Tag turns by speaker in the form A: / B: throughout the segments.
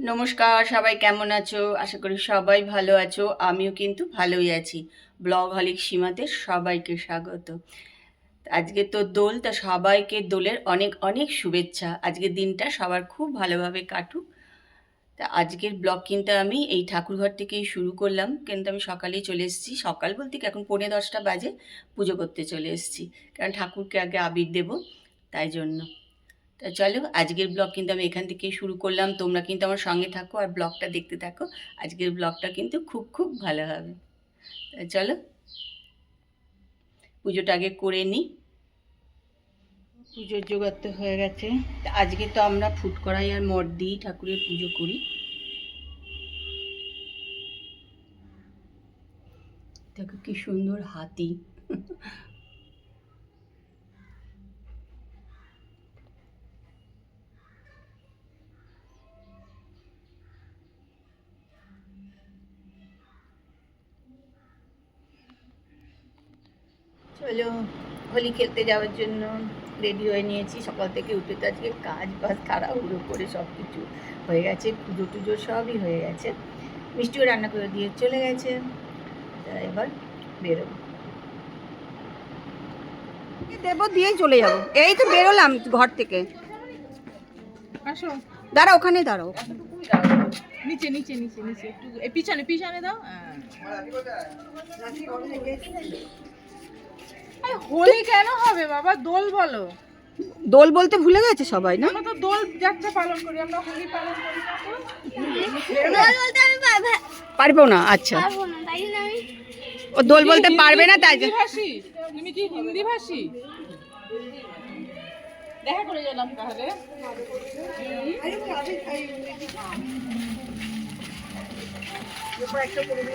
A: নমস্কার, সবাই কেমন আছো? আশা করি সবাই ভালো আছো। আমিও কিন্তু ভালোই আছি। ব্লগ হলিক সীমাতে সবাইকে স্বাগত। আজকে তো দোল, তা সবাইকে দোলের অনেক অনেক শুভেচ্ছা। আজকের দিনটা সবার খুব ভালোভাবে কাটুক। তা আজকের ব্লগ কিন্তু আমি এই ঠাকুরঘর থেকেই শুরু করলাম। কিন্তু আমি সকালেই চলে এসেছি। সকাল বলতে কি, এখন পৌনে দশটা বাজে। পুজো করতে চলে এসেছি। কারণ ঠাকুরকে আগে আবির দেব, তাই জন্য। তা চলো, আজকের ব্লগ কিন্তু আমি এখান থেকেই শুরু করলাম। তোমরা কিন্তু আমার সঙ্গে থাকো আর ব্লগটা দেখতে থাকো। আজকের ব্লগটা কিন্তু খুব খুব ভালো হবে। চলো, পুজোটা আগে করে নিই। পুজোর জোগাড় তো হয়ে গেছে। আজকে তো আমরা ফুট করাই আর মঠ দিয়েই ঠাকুরের পুজো করি। দেখো কি সুন্দর হাতি। চলো হোলি খেলতে যাওয়ার জন্য। রেডি হয়ে নিয়েছি। সকাল থেকে উঠে তো আজকে কাজ বাজ তাড়াহুড়ো করে সব কিছু হয়ে গেছে। পুজো টুজো সবই হয়ে গেছে। মিষ্টিও রান্না করে দিয়ে চলে গেছে। তা এবার বেরোবো। দেবো দিয়েই চলে যাব। এই তো বেরোলাম ঘর থেকে।
B: আসো।
A: দাঁড়া ওখানে দাঁড়াও।
B: নিচে নিচে নিচে নিচে। একটু পিছনে পিছনে দাও। হ্যাঁ। হোলি কেন হবে বাবা? দোল বলো।
A: দোল বলতে ভুলে গেছে সবাই না?
B: আমরা তো দোল যাত্রা পালন করি আমরা হোলি পালন করি না তো?
A: পারব না আচ্ছা। ও দোল বলতে পারবে না তাই
B: হিন্দি ভাষী তুমি কি হিন্দি ভাষী দেখা করে গেলাম তাহলে।
A: সবাই মিলে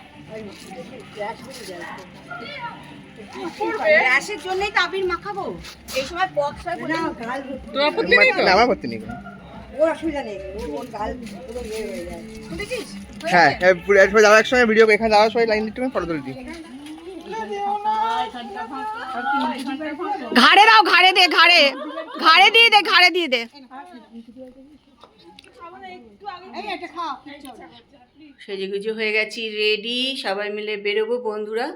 A: জন্যই মাখাবো। এই সময় পক্স হয়
C: না গাল
B: তোর আপত্তি নেই তো?
D: আমার করতে নেই
C: ওর অসুবিধা নেই। ওর ওর গাল পুরো ইয়ে হয়ে যায়।
D: পুরো যাওয়ার ভিডিও এখানে যাওয়ার সময় লাইন দিতে ফটো তুলে দিই।
A: ঘাড়ে দাও ঘাড়ে দে ঘাড়ে। ঘাড়ে দিয়ে দে ঘাড়ে দিয়ে দে। সেজে গুজে হয়ে গেছি রেডি সবাই মিলে বেরোবো বন্ধুরা।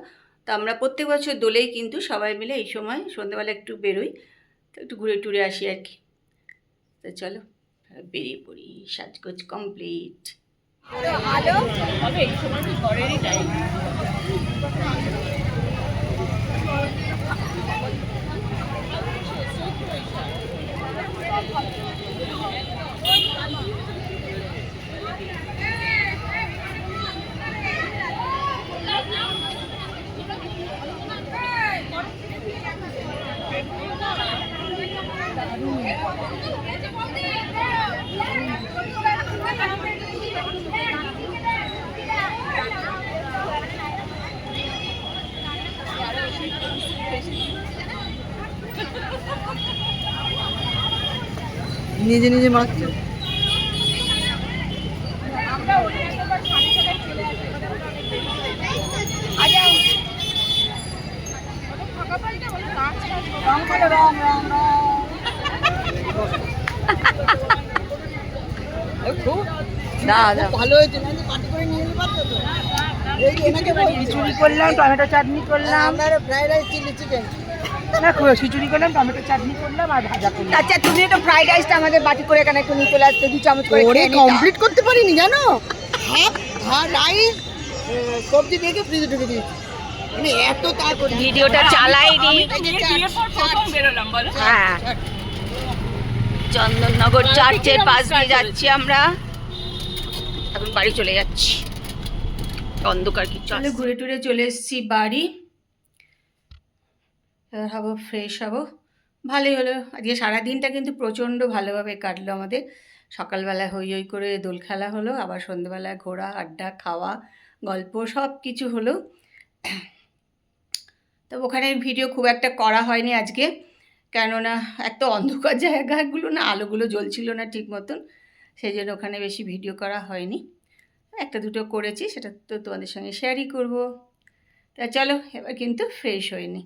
A: তো আমরা প্রত্যেক বছর দোলেই কিন্তু সবাই মিলে এই সময় সন্ধ্যেবেলা একটু বেরোই তো একটু ঘুরে টুরে আসি আর কি। তো চলো বেরিয়ে পড়ি সাজগোজ কমপ্লিট
D: নিজে নিজে মারছে।
C: ভালো হয়েছে করলাম টমেটো চাটনি করলাম। ফ্রাইড রাইস চিলি চিকেন না খিচুড়ি করলাম টমেটো চাটনি করলাম আর ভাজা করলাম।
A: আচ্ছা তুমি একটু ফ্রাইড রাইসটা আমাদের বাটি করে এখানে একটু নিয়ে চলে আসতে দু চামচ করে
C: ওরে কমপ্লিট করতে পারিনি জানো? হাফ হাফ রাইস সবজি দিয়ে ফ্রিজে ঢুকে দিয়েছি। মানে এত তারপর
A: ভিডিওটা চালাইনি হ্যাঁ। চন্দননগর চার্চের পাশ দিয়ে যাচ্ছি আমরা। এখন বাড়ি চলে যাচ্ছি। অন্ধকার কি চলে ঘুরে টুরে চলে এসেছি বাড়ি। হব ফ্রেশ হব ভালোই হলো। আজকে সারাদিনটা কিন্তু প্রচণ্ড ভালোভাবে কাটলো আমাদের। সকালবেলা হই হই করে দোল খেলা হলো, আবার সন্ধ্যেবেলায় ঘোরা, আড্ডা, খাওয়া, গল্প, সব কিছু হলো। তো ওখানে ভিডিও খুব একটা করা হয়নি আজকে। কেননা একটা অন্ধকার জায়গাগুলো না, আলোগুলো জ্বলছিল না ঠিক মতন। সেই জন্য ওখানে বেশি ভিডিও করা হয়নি। একটা দুটো করেছি, সেটা তো তোমাদের সঙ্গে শেয়ারই করব। তা চলো, এবার কিন্তু ফ্রেশ হয়ে নিই